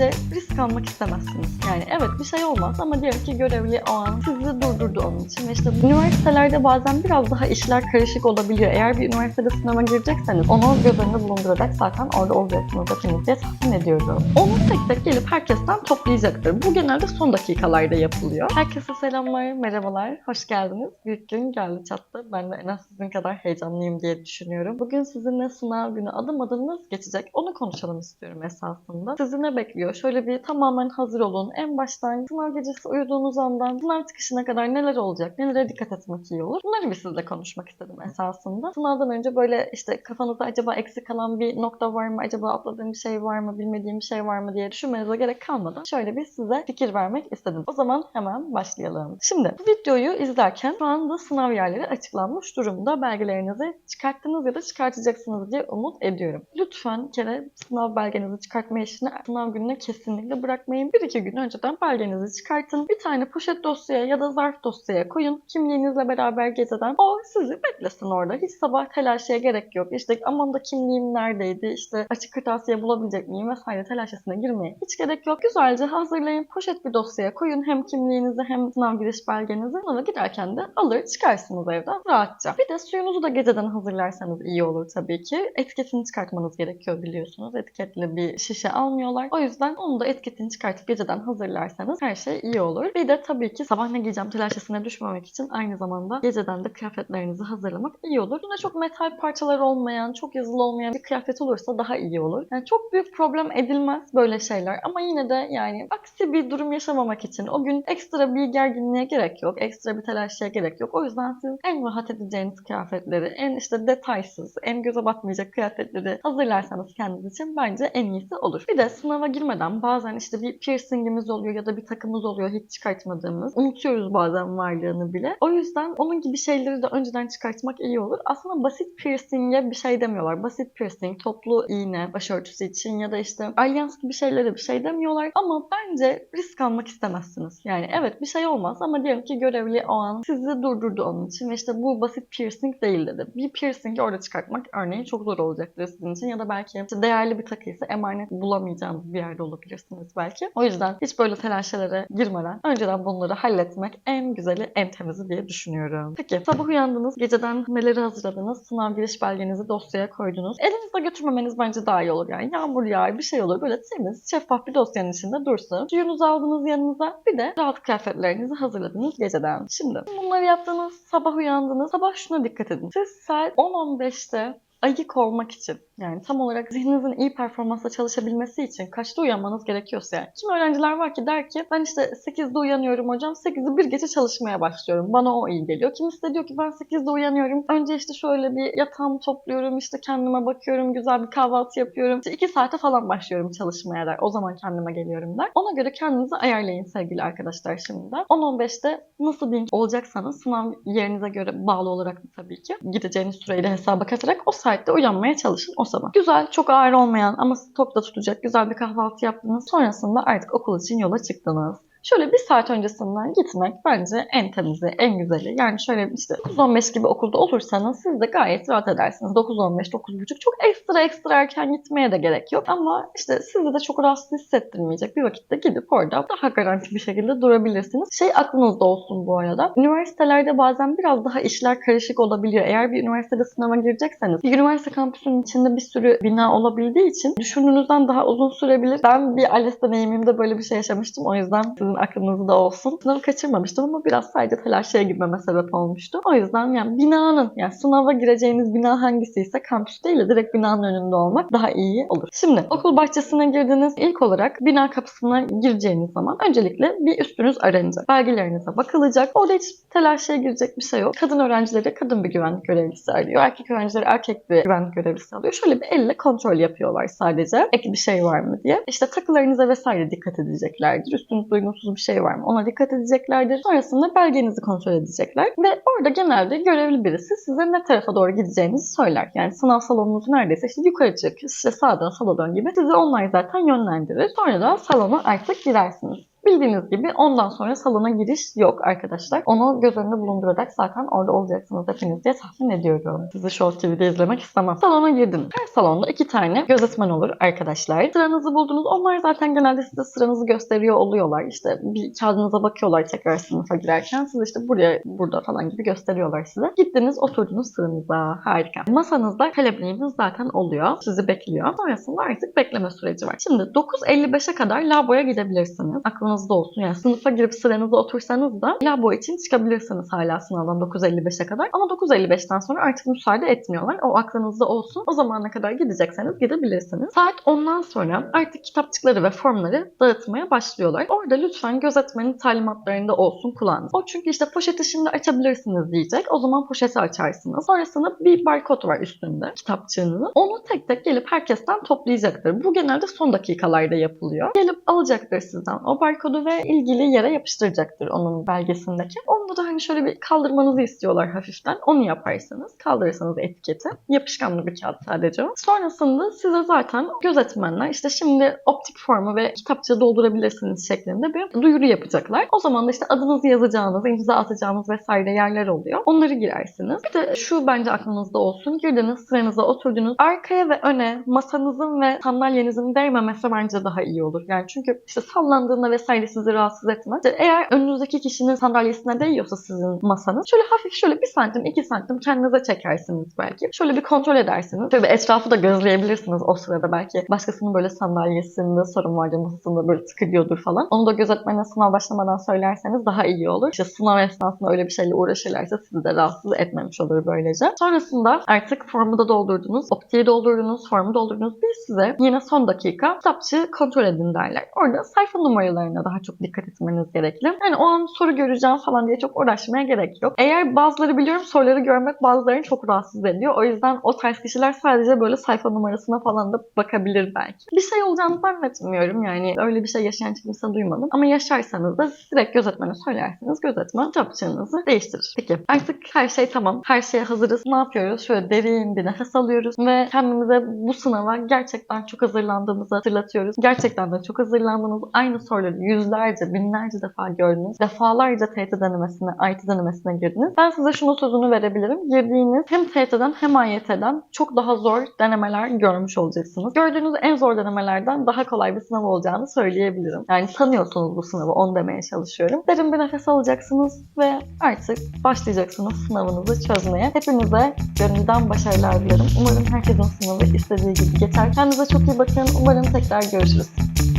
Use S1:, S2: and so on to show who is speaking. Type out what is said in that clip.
S1: bence risk almak istemezsiniz. Yani evet bir şey olmaz ama diyelim ki görevli o an sizi durdurdu onun için. Ve işte üniversitelerde bazen biraz daha işler karışık olabiliyor. Eğer bir üniversitede sınava girecekseniz onu göz bulundurarak zaten orada olacaksınız hepiniz diye tahmin ediyorum. Onu tek tek gelip herkesten toplayacaktır. Bu genelde son dakikalarda yapılıyor. Herkese selamlar, merhabalar, hoş geldiniz. Büyük gün geldi çattı. Ben de en az sizin kadar heyecanlıyım diye düşünüyorum. Bugün sizinle sınav günü adım adım nasıl geçecek onu konuşalım istiyorum esasında. Sizi ne bekliyor? Şöyle bir tamamen hazır olun. En baştan sınav gecesi uyuduğunuz andan sınav çıkışına kadar neler olacak, nelere dikkat etmek iyi olur. Bunları bir sizle konuşmak istedim esasında. Sınavdan önce böyle işte kafanızda acaba eksik kalan bir nokta var mı, acaba atladığım bir şey var mı, bilmediğim bir şey var mı diye düşünmenize gerek kalmadan şöyle bir size fikir vermek istedim. O zaman hemen başlayalım. Şimdi bu videoyu izlerken şu anda sınav yerleri açıklanmış durumda. Belgelerinizi çıkarttınız ya da çıkartacaksınız diye umut ediyorum. Lütfen kere sınav belgenizi çıkartma işini sınav gününe kesinlikle bırakmayın. Bir iki gün önceden belgenizi çıkartın. Bir tane poşet dosyaya ya da zarf dosyaya koyun. Kimliğinizle beraber geceden o sizi beklesin orada. Hiç sabah telaşeye gerek yok. İşte aman da kimliğim neredeydi, işte açık kırtasiye bulabilecek miyim vesaire telaşesine girmeye hiç gerek yok. Güzelce hazırlayın. Poşet bir dosyaya koyun. Hem kimliğinizi hem sınav giriş belgenizi. Sonra giderken de alır çıkarsınız evden rahatça. Bir de suyunuzu da geceden hazırlarsanız iyi olur tabii ki. Etiketini çıkartmanız gerekiyor biliyorsunuz. Etiketli bir şişe almıyorlar. O yüzden onu da etiketini çıkartıp geceden hazırlarsanız her şey iyi olur. Bir de tabii ki sabah ne giyeceğim telaşesine düşmemek için aynı zamanda geceden de kıyafetlerinizi hazırlamak iyi olur. Buna çok metal parçalar olmayan, çok yazılı olmayan bir kıyafet olursa daha iyi olur. Yani çok büyük problem edilmez böyle şeyler ama yine de yani aksi bir durum yaşamamak için o gün ekstra bir gerginliğe gerek yok. Ekstra bir telaşa gerek yok. O yüzden siz en rahat edeceğiniz kıyafetleri, en işte detaysız, en göze batmayacak kıyafetleri hazırlarsanız kendiniz için bence en iyisi olur. Bir de sınava girmeden bazen işte bir piercingimiz oluyor ya da bir takımız oluyor hiç çıkartmadığımız. Unutuyoruz bazen varlığını bile. O yüzden onun gibi şeyleri de önceden çıkartmak iyi olur. Aslında basit piercinge bir şey demiyorlar. Basit piercing, toplu iğne, başörtüsü için ya da işte alyans gibi şeylere bir şey demiyorlar. Ama bence risk almak istemezsiniz. Yani evet bir şey olmaz ama diyelim ki görevli o an sizi durdurdu onun için ve işte bu basit piercing değil dedi. Bir piercingi orada çıkartmak örneğin çok zor olacaktır sizin için ya da belki işte değerli bir takıysa emanet bulamayacağınız bir yerde olabilirsiniz belki. O yüzden hiç böyle telaşlara girmeden önceden bunları halletmek en güzeli, en temizi diye düşünüyorum. Peki sabah uyandınız, geceden neleri hazırladınız, sınav giriş belgenizi dosyaya koydunuz. Elinizde götürmemeniz bence daha iyi olur yani. Yağmur yağar, bir şey olur. Böyle temiz, şeffaf bir dosyanın içinde dursun. Suyunuzu aldınız yanınıza. Bir de rahat kıyafetlerinizi hazırladınız geceden. Şimdi bunları yaptınız, sabah uyandınız. Sabah şuna dikkat edin. Siz saat 10-15'te ayık olmak için yani tam olarak zihninizin iyi performansla çalışabilmesi için kaçta uyanmanız gerekiyorsa yani. Kim öğrenciler var ki der ki ben işte 8'de uyanıyorum hocam 8'i bir gece çalışmaya başlıyorum. Bana o iyi geliyor. Kimisi de diyor ki ben 8'de uyanıyorum. Önce işte şöyle bir yatağımı topluyorum işte kendime bakıyorum güzel bir kahvaltı yapıyorum. İşte 2 saate falan başlıyorum çalışmaya der. O zaman kendime geliyorum der. Ona göre kendinizi ayarlayın sevgili arkadaşlar şimdiden. 10-15'te nasıl bir olacaksanız sınav yerinize göre bağlı olarak tabii ki gideceğiniz süreyle hesaba katarak o saatte uyanmaya çalışın o sabah. Güzel, çok ağır olmayan ama topta tutacak güzel bir kahvaltı yaptınız. Sonrasında artık okul için yola çıktınız. Şöyle bir saat öncesinden gitmek bence en temizi, en güzeli. Yani şöyle işte 9-15 gibi okulda olursanız siz de gayet rahat edersiniz. 9-15, 9.30 çok ekstra ekstra erken gitmeye de gerek yok. Ama işte sizi de çok rahatsız hissettirmeyecek bir vakitte gidip orada daha garanti bir şekilde durabilirsiniz. Şey aklınızda olsun bu arada. Üniversitelerde bazen biraz daha işler karışık olabiliyor. Eğer bir üniversitede sınava girecekseniz bir üniversite kampüsünün içinde bir sürü bina olabildiği için düşündüğünüzden daha uzun sürebilir. Ben bir ALES deneyimimde böyle bir şey yaşamıştım. O yüzden sizin aklınızda olsun. Sınavı kaçırmamıştım ama biraz sadece telaşeye girmeme sebep olmuştu. O yüzden yani binanın yani sınava gireceğiniz bina hangisiyse kampüs değil de direkt binanın önünde olmak daha iyi olur. Şimdi okul bahçesine girdiniz. İlk olarak bina kapısına gireceğiniz zaman öncelikle bir üstünüz aranacak. Belgelerinize bakılacak. Orada hiç telaşeye girecek bir şey yok. Kadın öğrencileri kadın bir güvenlik görevlisi arıyor. Erkek öğrencileri erkek bir güvenlik görevlisi alıyor. Şöyle bir elle kontrol yapıyorlar sadece. Ek bir şey var mı diye. İşte takılarınıza vesaire dikkat edeceklerdir. Üstünüzde uygunsuz bir şey var mı? Ona dikkat edeceklerdir. Sonrasında belgenizi kontrol edecekler. Ve orada genelde görevli birisi size ne tarafa doğru gideceğinizi söyler. Yani sınav salonunuz neredeyse işte yukarı çık, işte sağdan sola dön gibi sizi onlar zaten yönlendirir. Sonra da salona artık girersiniz. Bildiğiniz gibi ondan sonra salona giriş yok arkadaşlar. Onu göz önünde bulundurarak zaten orada olacaksınız hepiniz diye tahmin ediyorum. Sizi Show TV'de izlemek istemem. Salona girdiniz. Her salonda iki tane gözetmen olur arkadaşlar. Sıranızı buldunuz. Onlar zaten genelde size sıranızı gösteriyor oluyorlar. İşte bir kağıdınıza bakıyorlar tekrar sınıfa girerken. Siz işte buraya, burada falan gibi gösteriyorlar size. Gittiniz oturdunuz sıranıza. Harika. Masanızda kalemiğiniz zaten oluyor. Sizi bekliyor. Sonrasında artık bekleme süreci var. Şimdi 9.55'e kadar laboya gidebilirsiniz. Aklınızda olsun. Yani sınıfa girip sıranıza otursanız da labo için çıkabilirsiniz hala sınavdan 9.55'e kadar. Ama 9.55'ten sonra artık müsaade etmiyorlar. O aklınızda olsun. O zamana kadar gidecekseniz gidebilirsiniz. Saat 10'dan sonra artık kitapçıkları ve formları dağıtmaya başlıyorlar. Orada lütfen gözetmenin talimatlarında olsun kullanın. O çünkü işte poşeti şimdi açabilirsiniz diyecek. O zaman poşeti açarsınız. Sonrasında bir barkod var üstünde kitapçığınızın. Onu tek tek gelip herkesten toplayacaktır. Bu genelde son dakikalarda yapılıyor. Gelip alacaktır sizden o barkodu ve ilgili yere yapıştıracaktır onun belgesindeki. Onu da hani şöyle bir kaldırmanızı istiyorlar hafiften. Onu yaparsınız. Kaldırırsanız etiketi. Yapışkanlı bir kağıt sadece. Sonrasında size zaten gözetmenler işte şimdi optik formu ve kitapçığı doldurabilirsiniz şeklinde bir duyuru yapacaklar. O zaman da işte adınızı yazacağınız, imza atacağınız vesaire yerler oluyor. Onları girersiniz. Bir de şu bence aklınızda olsun. Girdiniz sıranıza oturdunuz. Arkaya ve öne masanızın ve sandalyenizin değmemesi bence daha iyi olur. Yani çünkü işte sallandığında vesaire sizi rahatsız etmez. İşte eğer önünüzdeki kişinin sandalyesine değiyorsa sizin masanız şöyle hafif şöyle bir santim iki santim kendinize çekersiniz belki. Şöyle bir kontrol edersiniz. Şöyle bir etrafı da gözleyebilirsiniz o sırada belki. Başkasının böyle sandalyesinde sorun vardır, masasında böyle tıkılıyordur falan. Onu da gözetmene sınav başlamadan söylerseniz daha iyi olur. İşte sınav esnasında öyle bir şeyle uğraşırlarsa sizi de rahatsız etmemiş olur böylece. Sonrasında artık formu da doldurdunuz, optiği doldurdunuz, formu doldurdunuz. Biz size yine son dakika kitapçı kontrol edin derler. Orada sayfa numaralarına daha çok dikkat etmeniz gerekli. Yani o an soru göreceğim falan diye çok uğraşmaya gerek yok. Eğer bazıları biliyorum soruları görmek bazılarını çok rahatsız ediyor. O yüzden o tarz kişiler sadece böyle sayfa numarasına falan da bakabilir belki. Bir şey olacağını zannetmiyorum yani. Öyle bir şey yaşayan kimse duymadım. Ama yaşarsanız da direkt gözetmene söylerseniz gözetmen kitapçığınızı değiştirir. Peki artık her şey tamam. Her şeye hazırız. Ne yapıyoruz? Şöyle derin bir nefes alıyoruz ve kendimize bu sınava gerçekten çok hazırlandığımızı hatırlatıyoruz. Gerçekten de çok hazırlandınız. Aynı soruları yüzlerce, binlerce defa gördünüz. Defalarca TYT denemesine, AYT denemesine girdiniz. Ben size şunu sözünü verebilirim. Girdiğiniz hem TYT'den hem AYT'den çok daha zor denemeler görmüş olacaksınız. Gördüğünüz en zor denemelerden daha kolay bir sınav olacağını söyleyebilirim. Yani tanıyorsunuz bu sınavı, onu demeye çalışıyorum. Derin bir nefes alacaksınız ve artık başlayacaksınız sınavınızı çözmeye. Hepinize gönülden başarılar dilerim. Umarım herkesin sınavı istediği gibi geçer. Kendinize çok iyi bakın. Umarım tekrar görüşürüz.